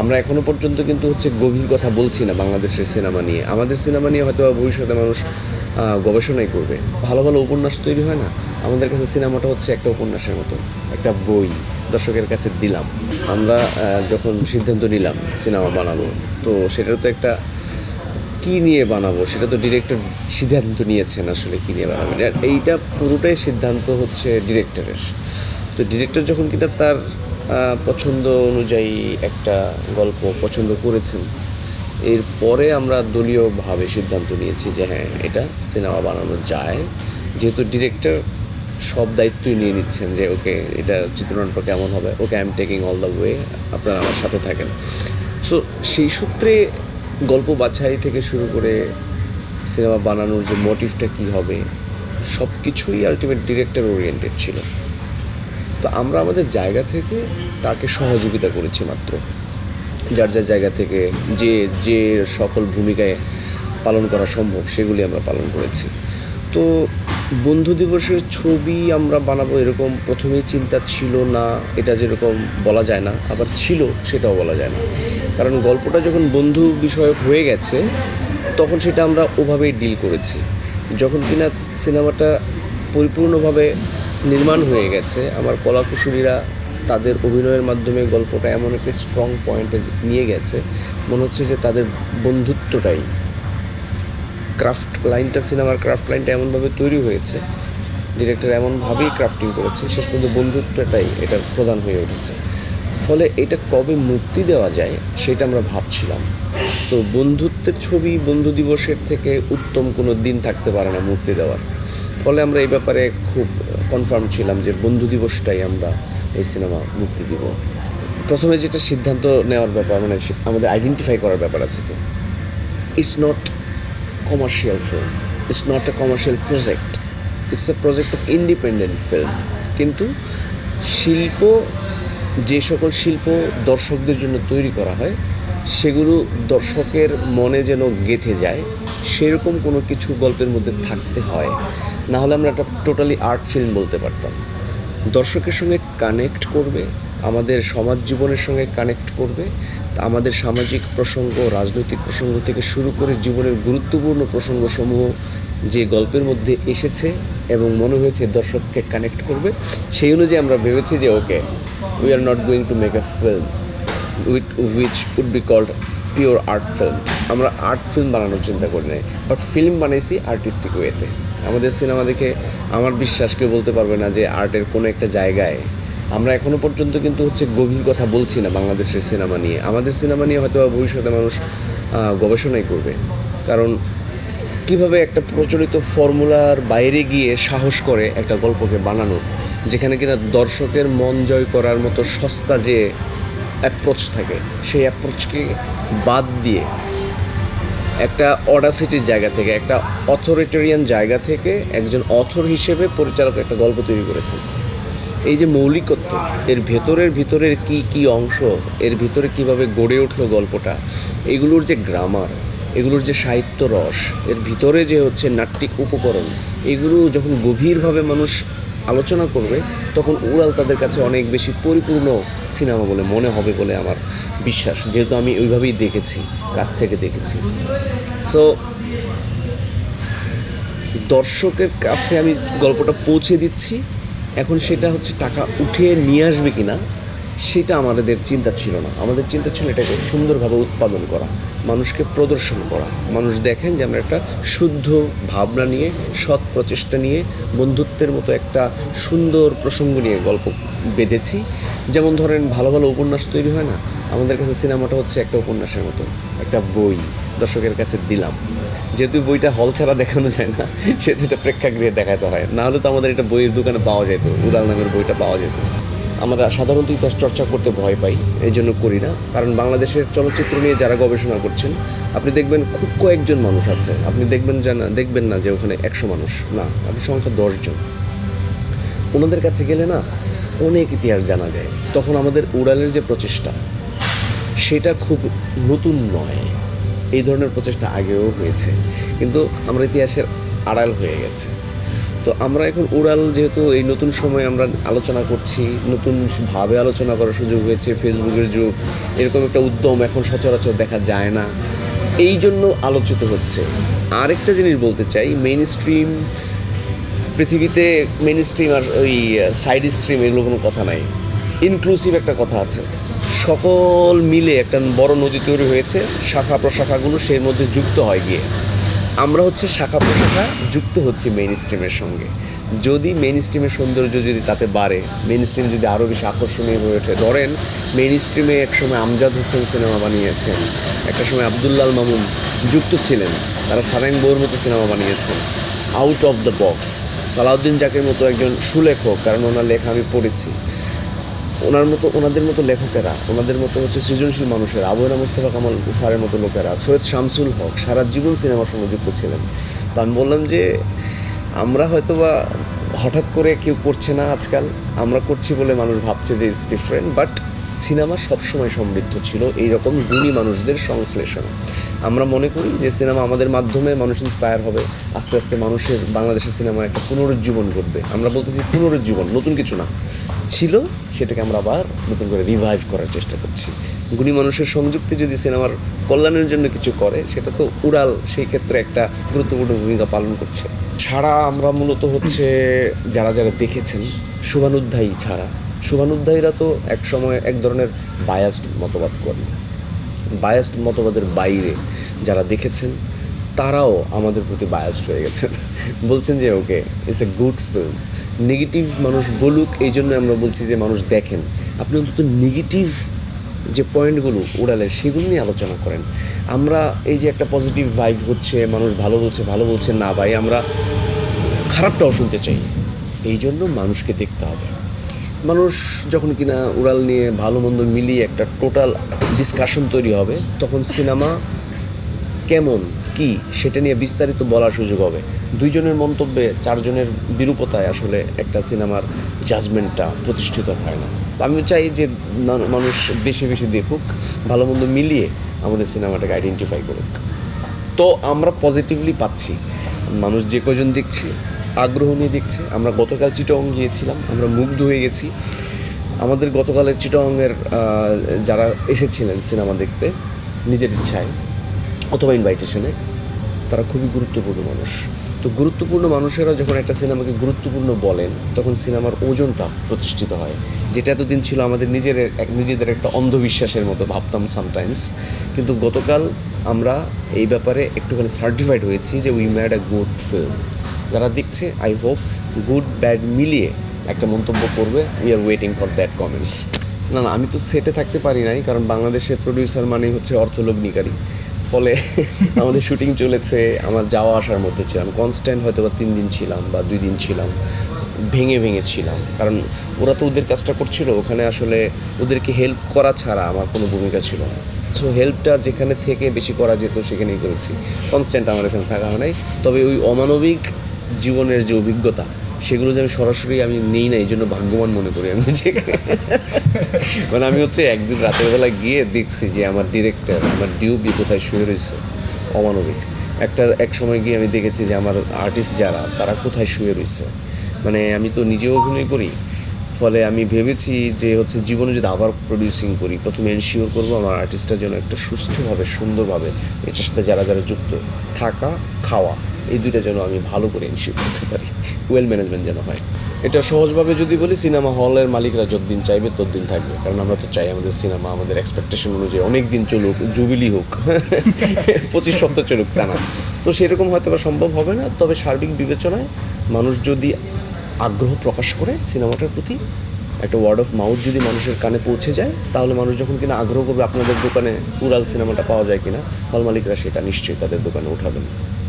আমরা এখনও পর্যন্ত কিন্তু হচ্ছে গভীর কথা বলছি না বাংলাদেশের সিনেমা নিয়ে। আমাদের সিনেমা নিয়ে হয়তো ভবিষ্যতে মানুষ গবেষণাই করবে। ভালো ভালো উপন্যাস তৈরি হয় না? আমাদের কাছে সিনেমাটা হচ্ছে একটা উপন্যাসের মতো একটা বই। দর্শকের কাছে দিলাম। আমরা যখন সিদ্ধান্ত নিলাম সিনেমা বানাবো, তো সেটা তো একটা কি নিয়ে বানাবো? সেটা তো ডিরেক্টর সিদ্ধান্ত নিয়েছেন আসলে কী নিয়ে বানাবেন। এইটা পুরোটাই সিদ্ধান্ত হচ্ছে ডিরেক্টরের। তো ডিরেক্টর যখন কিনা তার পছন্দ অনুযায়ী একটা গল্প পছন্দ করেছেন। এরপরে আমরা দলীয়ভাবে সিদ্ধান্ত নিয়েছি যে হ্যাঁ এটা সিনেমা বানানো যায়। যেহেতু ডিরেক্টর সব দায়িত্বই নিয়ে নিচ্ছেন যে, ওকে, এটা চিত্রনাট্য কেমন হবে? Okay I am taking all the way আপনারা আমার সাথে থাকেন। সো সেই সূত্রে গল্প বাছাই থেকে শুরু করে সিনেমা বানানোর যে মোটিভটা কী হবে সব কিছুই আলটিমেট ডিরেক্টর ওরিয়েন্টেড ছিল। তো আমরা আমাদের জায়গা থেকে তাকে সহযোগিতা করেছি মাত্র। যার যার জায়গা থেকে যে যে সকল ভূমিকায় পালন করা সম্ভব, সেগুলি আমরা পালন করেছি। তো বন্ধু দিবসের ছবি আমরা বানাবো এরকম, প্রথমেই চিন্তা ছিল না, এটা যেরকম বলা যায় না, আবার ছিল, সেটাও বলা যায় না। কারণ গল্পটা যখন বন্ধু বিষয়ক হয়ে গেছে, তখন সেটা আমরা ওভাবেই ডিল করেছি। যখন কিনা সিনেমাটা পরিপূর্ণভাবে নির্মাণ হয়ে গেছে। আমার কলাকুশলীরা তাদের অভিনয়ের মাধ্যমে গল্পটা এমন একটা স্ট্রং পয়েন্টে নিয়ে গেছে। মনে হচ্ছে যে তাদের বন্ধুত্বটাই ক্রাফট লাইনটা সিনেমার ক্রাফট লাইনটা এমনভাবে তৈরি হয়েছে। ডিরেক্টর এমনভাবেই ক্রাফটিং করেছে। শেষ পর্যন্ত বন্ধুত্বটাই এটার প্রধান হয়ে উঠেছে। ফলে এটা কবে মুক্তি দেওয়া যায় সেটা আমরা ভাবছিলাম। তো বন্ধুত্বের ছবি বন্ধু দিবসের থেকে উত্তম কোনো দিন থাকতে পারে না মুক্তি দেওয়ার। ফলে আমরা এই ব্যাপারে খুব কনফার্ম ছিলাম যে বন্ধু দিবসটাই আমরা এই সিনেমা মুক্তি দিব। প্রথমে যেটা সিদ্ধান্ত নেওয়ার ব্যাপার মানে আমাদের আইডেন্টিফাই করার ব্যাপার আছে তো। It's not commercial film It's not a commercial project It's a project of independent film কিন্তু শিল্প, যে সকল শিল্প দর্শকদের জন্য তৈরি করা হয়, সেগুলো দর্শকের মনে যেন গেঁথে যায়, সেরকম কোনো কিছু গল্পের মধ্যে থাকতে হয়। না হলে আমরা একটা টোটালি আর্ট ফিল্ম বলতে পারতাম। দর্শকের সঙ্গে কানেক্ট করবে, আমাদের সমাজ জীবনের সঙ্গে কানেক্ট করবে, তা আমাদের সামাজিক প্রসঙ্গ, রাজনৈতিক প্রসঙ্গ থেকে শুরু করে জীবনের গুরুত্বপূর্ণ প্রসঙ্গসমূহ যে গল্পের মধ্যে এসেছে এবং মনে হয়েছে দর্শককে কানেক্ট করবে, সেই অনুযায়ী আমরা ভেবেছি যে okay we are not going to make a film with which would be called pure art film আমরা আর্ট ফিল্ম বানানোর চিন্তা করি নাই বাট ফিল্ম বানাইছি আর্টিস্টিক ওয়েতে আমাদের সিনেমা দেখে আমার বিশ্বাস কেউ বলতে পারবে না যে আর্টের কোনো একটা জায়গায় আমরা এখনও পর্যন্ত কিন্তু হচ্ছে গভীর কথা বলছি না বাংলাদেশের সিনেমা নিয়ে। আমাদের সিনেমা নিয়ে হয়তো ভবিষ্যতে মানুষ গবেষণাই করবে। কারণ কীভাবে একটা প্রচলিত ফর্মুলার বাইরে গিয়ে সাহস করে একটা গল্পকে বানানোর যেখানে কিনা দর্শকের মন জয় করার মতো সস্তা যে অ্যাপ্রোচ থাকে, সেই অ্যাপ্রোচকে বাদ দিয়ে একটা অডাসিটির জায়গা থেকে, একটা অথরিটেরিয়ান জায়গা থেকে একজন অথর হিসেবে পরিচালক একটা গল্প তৈরি করেছেন এই যে মৌলিকত্ব, এর ভেতরের ভিতরের কি কি অংশ, এর ভিতরে কীভাবে গড়ে উঠল গল্পটা, এগুলোর যে গ্রামার এগুলোর যে সাহিত্য রস, এর ভিতরে যে হচ্ছে নাট্যিক উপকরণ, এগুলো যখন গভীরভাবে মানুষ আলোচনা করবে, তখন উড়াল তাদের কাছে অনেক বেশি পরিপূর্ণ সিনেমা বলে মনে হবে বলে আমার বিশ্বাস। যেহেতু আমি ওইভাবেই দেখেছি, কাছ থেকে দেখেছি। সো দর্শকের কাছে আমি গল্পটা পৌঁছে দিচ্ছি। এখন সেটা হচ্ছে টাকা উঠিয়ে নিয়ে আসবে কি না সেটা আমাদের চিন্তা ছিল না। আমাদের চিন্তা ছিল এটাকে সুন্দরভাবে উৎপাদন করা, মানুষকে প্রদর্শন করা। মানুষ দেখেন যে আমরা একটা শুদ্ধ ভাবনা নিয়ে, সৎ প্রচেষ্টা নিয়ে, বন্ধুত্বের মতো একটা সুন্দর প্রসঙ্গ নিয়ে গল্প বেঁধেছি। যেমন ধরেন, ভালো ভালো উপন্যাস তৈরি হয় না? আমাদের কাছে সিনেমাটা হচ্ছে একটা উপন্যাসের মতো, একটা বই দর্শকের কাছে দিলাম। যেহেতু বইটা হল ছাড়া দেখানো যায় না, সেহেতু এটা প্রেক্ষাগৃহে দেখাতে হয়। না হলে তো আমাদের এটা বইয়ের দোকানে পাওয়া যেত উড়াল নামের বইটা পাওয়া যেত। আমরা সাধারণত ইতিহাস চর্চা করতে ভয় পাই, এই জন্য করি না। কারণ বাংলাদেশের চলচ্চিত্র নিয়ে যারা গবেষণা করছেন, আপনি দেখবেন খুব কয়েকজন মানুষ আছে। আপনি দেখবেন যে না, দেখবেন না যে ওখানে একশো মানুষ। না, আপনি সংখ্যা দশজন। ওনাদের কাছে গেলে না অনেক ইতিহাস জানা যায়। তখন আমাদের উড়ালের যে প্রচেষ্টা, সেটা খুব নতুন নয়। এই ধরনের প্রচেষ্টা আগেও হয়েছে। কিন্তু আমরা ইতিহাসের আড়াল হয়ে গেছে। তো আমরা এখন উড়াল যেহেতু এই নতুন সময় আমরা আলোচনা করছি, নতুন ভাবে আলোচনা করার সুযোগ হয়েছে, ফেসবুকের যুগ, এরকম একটা উদ্যম এখন সচরাচর দেখা যায় না। এই জন্য আলোচিত হচ্ছে। আরেকটা জিনিস বলতে চাই মেইন স্ট্রিম পৃথিবীতে মেন স্ট্রিম আর ওই সাইড স্ট্রিম এগুলো কোনো কথা নাই। ইনক্লুসিভ একটা কথা আছে। সকল মিলে একটা বড় নদী তৈরি হয়েছে, শাখা প্রশাখাগুলো সেই মধ্যে যুক্ত হয় গিয়ে। আমরা হচ্ছে শাখা প্রশাখা যুক্ত হচ্ছি মেইন স্ট্রিমের সঙ্গে। যদি মেইন স্ট্রিমের সৌন্দর্য যদি তাতে বাড়ে মেইন স্ট্রিম যদি আরও বেশি আকর্ষণীয় হয়ে ওঠে, ধরেন মেইন স্ট্রিমে একসময় আমজাদ হোসেন সিনেমা বানিয়েছেন, একটা সময় আবদুল্লাল মামুন যুক্ত ছিলেন, তারা সারেং বউর মতো সিনেমা বানিয়েছেন। Out of the box Salauddin Zaker মতো একজন সুলেখক, কারণ ওনার লেখা আমি পড়েছি। ওনার মতো, ওনাদের মতো লেখকেরা, ওনাদের মতো হচ্ছে সৃজনশীল মানুষের আবহাওয়া মুস্তফা কামাল স্যারের মতো লোকেরা, সৈয়দ শামসুল হক সারা জীবন সিনেমার সঙ্গে যুক্ত ছিলেন। তো আমি বললাম যে, আমরা হয়তো বা হঠাৎ করে কেউ করছে না আজকাল, আমরা করছি বলে মানুষ ভাবছে যে ইটস ডিফারেন্ট বাট সিনেমা সবসময় সমৃদ্ধ ছিল এইরকম গুণী মানুষদের সংশ্লেষণ। আমরা মনে করি যে সিনেমা আমাদের মাধ্যমে মানুষ ইন্সপায়ার হবে, আস্তে আস্তে মানুষের বাংলাদেশের সিনেমা একটা পুনরুজ্জীবন ঘটবে। আমরা বলতেছি পুনরুজ্জীবন, নতুন কিছু না। ছিল, সেটাকে আমরা আবার নতুন করে রিভাইভ করার চেষ্টা করছি। গুণী মানুষের সংযুক্তি যদি সিনেমার কল্যাণের জন্য কিছু করে, সেটা তো উড়াল সেই ক্ষেত্রে একটা গুরুত্বপূর্ণ ভূমিকা পালন করছে। ছাড়া আমরা মূলত হচ্ছে যারা যারা দেখেছেন শুভানুধ্যায়ী ছাড়া শুভানুধ্যায়ীরা তো এক সময় এক ধরনের বায়াসড মতবাদ করেন। বায়াসড মতবাদের বাইরে যারা দেখেছেন, তারাও আমাদের প্রতি বায়াসড হয়ে গেছেন। বলছেন যে, okay it's a good film negative মানুষ বলুক, এই জন্য আমরা বলছি যে, মানুষ দেখেন। আপনি অন্তত নেগেটিভ যে পয়েন্টগুলো উড়ালের সেগুলো নিয়ে আলোচনা করেন। আমরা এই যে একটা পজিটিভ ভাইব হচ্ছে, মানুষ ভালো বলছে ভালো বলছে, না ভাই, আমরা খারাপটাও শুনতে চাই। এই জন্য মানুষকে দেখতে হবে। মানুষ যখন কিনা উড়াল নিয়ে ভালো মন্দ মিলিয়ে একটা টোটাল ডিসকাশন তৈরি হবে, তখন সিনেমা কেমন, কি, সেটা নিয়ে বিস্তারিত বলার সুযোগ হবে। দুইজনের মন্তব্যে চারজনের বিরূপতায় আসলে একটা সিনেমার জাজমেন্টটা প্রতিষ্ঠিত হয় না। আমি চাই যে মানুষ বেশি বেশি দেখুক, ভালো মন্দ মিলিয়ে আমাদের সিনেমাটাকে আইডেন্টিফাই করুক। তো আমরা পজিটিভলি পাচ্ছি। মানুষ যে কজন দেখছে আগ্রহ নিয়ে দেখছে। আমরা গতকাল চিটং গিয়েছিলাম, আমরা মুগ্ধ হয়ে গেছি। আমাদের গতকালের চিটংয়ের যারা এসেছিলেন সিনেমা দেখতে, নিজের ইচ্ছায় অথবা ইনভাইটেশনে তারা খুবই গুরুত্বপূর্ণ মানুষ। তো গুরুত্বপূর্ণ মানুষেরা যখন একটা সিনেমাকে গুরুত্বপূর্ণ বলেন, তখন সিনেমার ওজনটা প্রতিষ্ঠিত হয়। যেটা এতদিন ছিল আমাদের নিজের এক, নিজেদের একটা অন্ধবিশ্বাসের মতো ভাবতাম সামটাইমস কিন্তু গতকাল আমরা এই ব্যাপারে একটুখানি সার্টিফাইড হয়েছি যে we made a good film যারা দেখছে আই হোপ গুড ব্যাড মিলিয়ে একটা মন্তব্য করবে। We are waiting for that comments না না, আমি তো সেটে থাকতে পারি নাই, কারণ বাংলাদেশের প্রডিউসার মানেই হচ্ছে অর্থলগ্নিকারী। ফলে আমাদের শুটিং চলেছে, আমার যাওয়া আসার মধ্যে ছিলাম। কনস্ট্যান্ট হয়তো বা তিন দিন ছিলাম বা দুই দিন ছিলাম, ভেঙে ভেঙে ছিলাম। কারণ ওরা তো ওদের কাজটা করছিল, ওখানে আসলে ওদেরকে হেল্প করা ছাড়া আমার কোনো ভূমিকা ছিল না। সো হেল্পটা যেখানে থেকে বেশি করা যেত, সেখানেই করেছি। কনস্ট্যান্ট আমার এখানে থাকা হয় নাই। তবে ওই অমানবিক জীবনের যে অভিজ্ঞতা, সেগুলো যে আমি সরাসরি আমি নেই না এই জন্য ভাগ্যবান মনে করি আমি নিজেকে মানে আমি হচ্ছে একদিন রাতের বেলা গিয়ে দেখছি যে আমার ডিরেক্টর, আমার ডিউপি কোথায় শুয়ে রয়েছে, অমানবিক। একটা, এক সময় গিয়ে আমি দেখেছি যে আমার আর্টিস্ট যারা, তারা কোথায় শুয়ে রয়েছে। মানে আমি তো নিজেও অভিনয় করি, ফলে আমি ভেবেছি যে হচ্ছে জীবনে যদি আবার প্রডিউসিং করি, প্রথমে এনশিওর করব আমার আর্টিস্টটা যেন একটা সুস্থভাবে, সুন্দরভাবে, এটার সাথে যারা যারা যুক্ত, থাকা, খাওয়া। এই দুইটা যেন আমি ভালো করে এনশিওর করতে পারি। ওয়েল ম্যানেজমেন্ট যেন হয়। এটা সহজভাবে যদি বলি সিনেমা হলের মালিকরা যতদিন চাইবে ততদিন থাকবে। কারণ আমরা তো চাই আমাদের সিনেমা আমাদের এক্সপেকটেশন অনুযায়ী অনেক দিন চলুক জুবিলি হোক। পঁচিশ সপ্তাহ চলুক, তা না। তো সেরকম হয়তো বা সম্ভব হবে না। তবে সার্বিক বিবেচনায় মানুষ যদি আগ্রহ প্রকাশ করে সিনেমাটার প্রতি, একটা ওয়ার্ড অফ মাউথ যদি মানুষের কানে পৌঁছে যায়, তাহলে মানুষ যখন কিনা আগ্রহ করবে আপনাদের দোকানে উড়াল সিনেমাটা পাওয়া যায় কিনা হল মালিকরা সেটা নিশ্চয়ই তাদের দোকানে উঠাবেন।